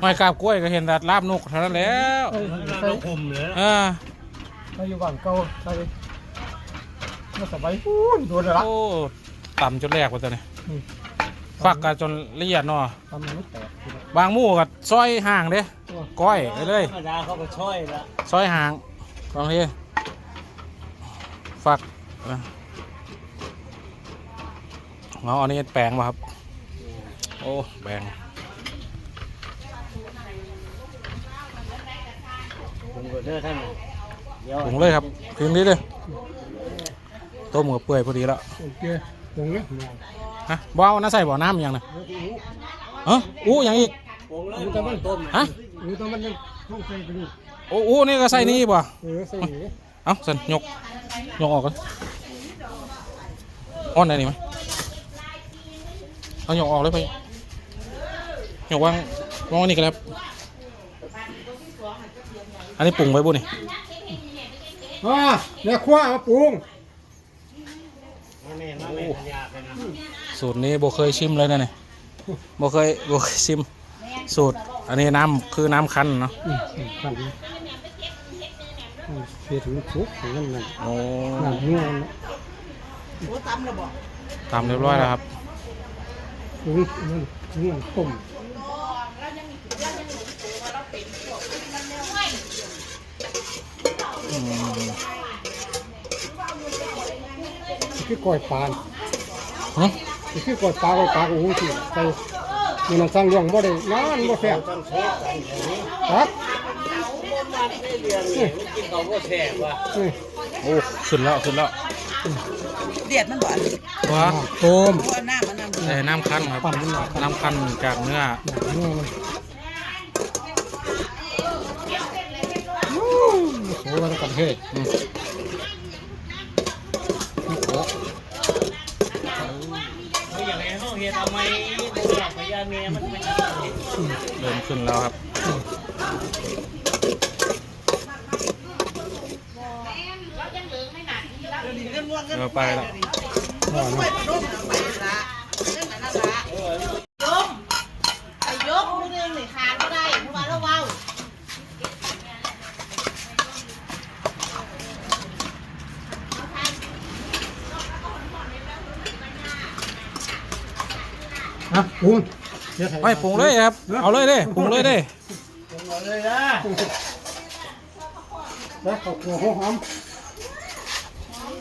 ไม่กาบกล้วยก็เห็นแต่ลาบนกเท่านั้นแล้วเอ้ยเราใส่คุมเลยเออมาอยู่บ้านเก่าใส่มาสบายพูนโดนละโอ้ต่ำจนแรกว่าตัวนี้อืมฟักกันจนละเอียดเนาะทำมันไม่แตกบางหมู่กับซอยห่างเด้ก้อยไปเลยธรรมดาเขาก็ช่วยละซอยห่างลองทีฟักเอาอันนี้แปลงมาครับ โอ้แปลง ผมก็เด้อท่านดี๋วปรุงเลยครับถึงนี้เลยต้มกับเปื่อยพอดีแล้วโอเคตรงนี้มองฮะบ่เอาน้าใส่บ่อน้ำยังนะเอออู้ยังอีกปรุงเลยต้มต้มฮะหรือตอนมันยังต้องใส่ไปนี่โอ้อู้นี่ก็ใส่นี่บ่เออใส่นี่เอาสันยกยกออกกันอ้อนได้นี่ไหมเอายกออกเลยไปยกวางวางไว้นี่ก็แล้ว อันนี้ปรุงไว้บุนี่อ่าเนี่ยคว้ามาปรุงมาแม่มาแม่ทันยากันนะสูตรนี้โบเคยชิมเลยนะเนี่ยโบเคยโบเคยชิม สูตร อันนี้น้ำคือน้ำคั้นเนาะอืมอืมขันนี้อืมเสียถึงสุกถึงนั่นนั่นโอ้นั่นนัวนะตามเรียบร้อยแล้วครับปรุงนั่นปรุงต้ม คือกล้อยปลาหึนี่คือกล้อยปลากล้อยปลาโอ้โหสิใส่มันนั่งสั่งเรื่องบ่ได้นานบ่แซ่บต้องเชฟกันอย่างนี้ครับมันไม่เรียนนี่มันกินเขาก็แสบว่ะนี่โอ้ขึ้นแล้วขึ้นแล้วเดียดมันบ่อนว้าต้มเพราะว่าหน้ามันน้ำใส่น้ำคั้นครับปั่นมันหน่อยน้ำคั้นจากเนื้อนัวมัน โหมันกันเฮ้ยอืมไม่อย่างไรห้องเฮียทำไมดูหลับพยาเมียมันไม่เริ่มขึ้นแล้วครับเออไปแล้ว นัวเนาะ ไปร่มไปละเรื่องนั้นละยกไปยกมือนึงนี่ขาดก็ได้เพราะว่าเราเว้า อะปรุงเดี๋ยวใส่ไม่ปรุงเลยครับ เอาเลยเด้ปรุงเลยเด้ปรุงเอาเลยนะแล้วข้าวคั่วหัวหอม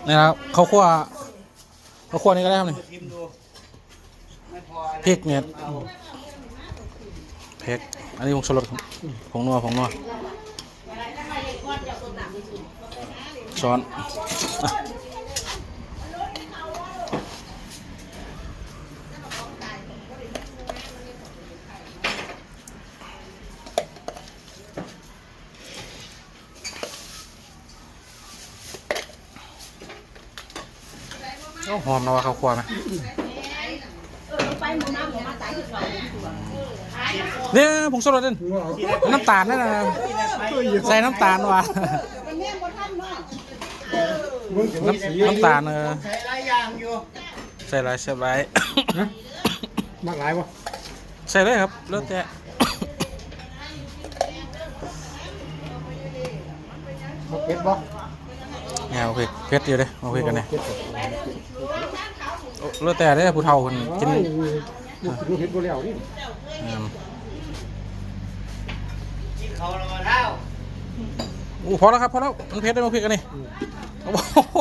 นี่ครับข้าวคั่วข้าวคั่วนี่ก็ได้ครับนี่ชิมดูไม่พอพริกเนี่ยเผ็ดอันนี้ผงชูรสครับผงนัวผงนัวช้อน อะโอ้หอมนะว่าข้าวคั่วไหมเนี่ยผงชูรสนั่นนัวเอาน้ำตาลนั่นนะใส่น้ำตาลว่ะมึงถึงน้ำน้ำตาลเออใช้หลายอย่างอยู่ใส่ไรใส่ไรฮะมากหลายวะใส่เลยครับเลือดแตะมาเป็ดบ่ เนี่ยโอเคเพชรอยู่เลยโอเคกันเนี่ยเป็ดบ่เลือดแตะได้อผู้เฒ่าคนกินโอ้ยลูกกินเห็ดบ่แล้วนี่อืมกินเขาแล้วมาเท่าอู้พอแล้วครับพอแล้วมันเพชรได้มาเพชรกันนี่โอ้โห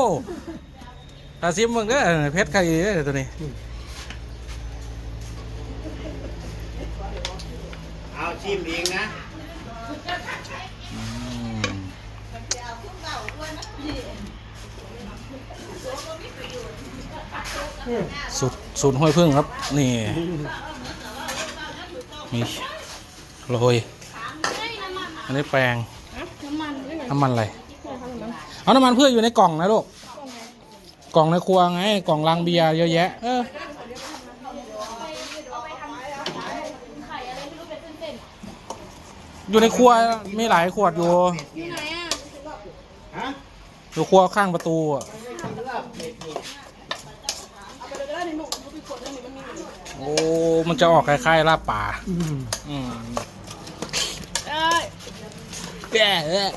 ตาซิมมึงเด้อเพชรใครเด้อตัวนี้เอาชิมเองนะ สูตรสูตรห้วยพึ่งครับ นี่มีโรยอันนี้แปลงน้ำมันอะไรเอาน้ำมันเพื่ออยู่ในกล่องนะลูกกล่องในครัวไงกล่องลังเบียร์เยอะแยะ เอออยู่ในครัวมีหลายขวดอยู่ฮะอยู่ครัวข้างประตูอะ โอ้ มันจะออกคล้ายๆลาบป่า อืมอืมยแก่เอ้ย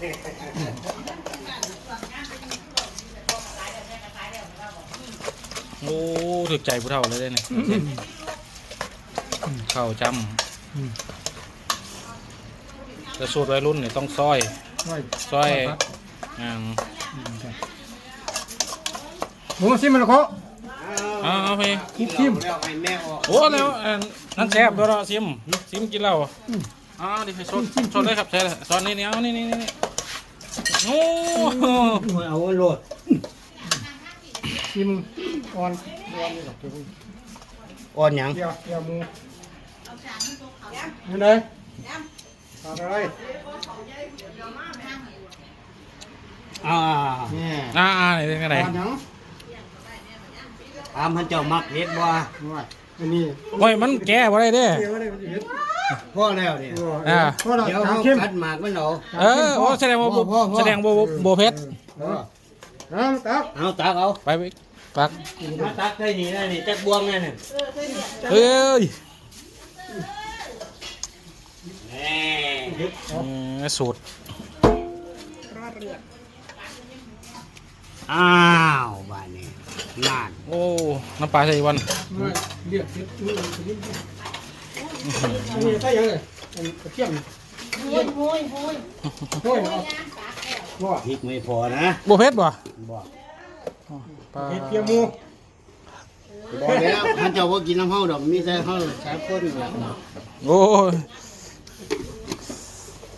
โอ้ถึกใจผู้เฒ่าเลยเด้เนี่ยเข้าจำแต่สูตรวัยรุ่นเนี่ยต้องซอยร้อยซอยอ่าหมูซิมันละเขา เอาเอาไปคิดทิมแล้วให้แม่ออกโอ้แล้วอันนั่นแซ่บตัวเราะซิมซิมกินแล้วอ๋อดิชดชดเลยครับใช่เลยซอนนี่นี่เอานี่นี่นี่โอ้เอาโหลดทิมอ่อนอ่อนนี่ดอกเดียวอ่อนหยังเดียวเดียวหมูนี่ไหนทำอะไรอ่านี่อ่าอ่านี่เป็นไงไหนอ่อนหยัง ถามพันเจ้ามักเฮ็ดบ่ว่าอันนี้โอ้ยมันแก่บ่ได้เด้ เดี๋ยวอะไรมันจะเห็นพ่อแล้วเนี่ยอ่าพอเราเดี๋ยวทาเขาเข้มคัดหมากมันเอา เออโอ้แสดงว่าบ่พ่อพ่อ แสดงว่าบ่โบเพชรเออน้ำตักเอาตักเอาไปไปปักมาตักได้นี่ได้นี่จักบวงนั่นน่ะเอ้ยแหม่อืมสูตรอ้าวบ้านนี้ นานโอ้ น้ำปลาใส่วันไม่เรียกเด็ดมืออันนี้ใส่ยังไงอันกระเทียมโอ้ยโอ้ยโอ้ยโอ้ยเอาว่าพริกไม่พอนะโบเพชรบ่บอกปลาเห็ดเทียมหมูบอกแล้วพันเจ้าบ่กินน้ำเฮาดอกมีแต่เฮาสามคนแบบโอ้ย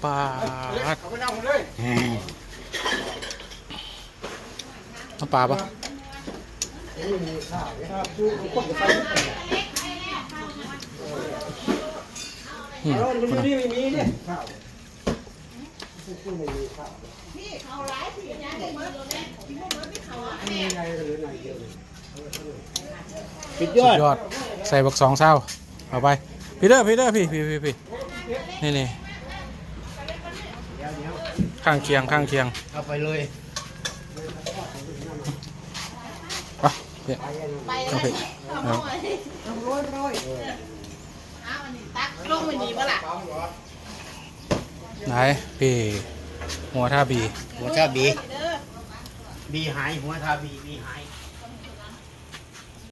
ปลาเอาไปนั่งหมดเลยแหมน้ำปลาปะ ครับดูเอาคนไปใส่อืนี่มแล้วมันอยู่นี่ไม่มีเนี่ยข้าวปิดยสุอดดยอด ใส่บักสองเศร้าเอาไป พี่เด้อพี่เด้อพี่พี่พี่พี่นี่นี่ข้างเคียงข้างเคียง เอาไปเลย ไป เดี๋ยวไปโอเคเอาครับโรยโรยเอาอันนี้ตักลงไปดีปะล่ะไหนพี่หัวท่าบี หัวชาบีเด้อบีหายหัวชาบีบีหาย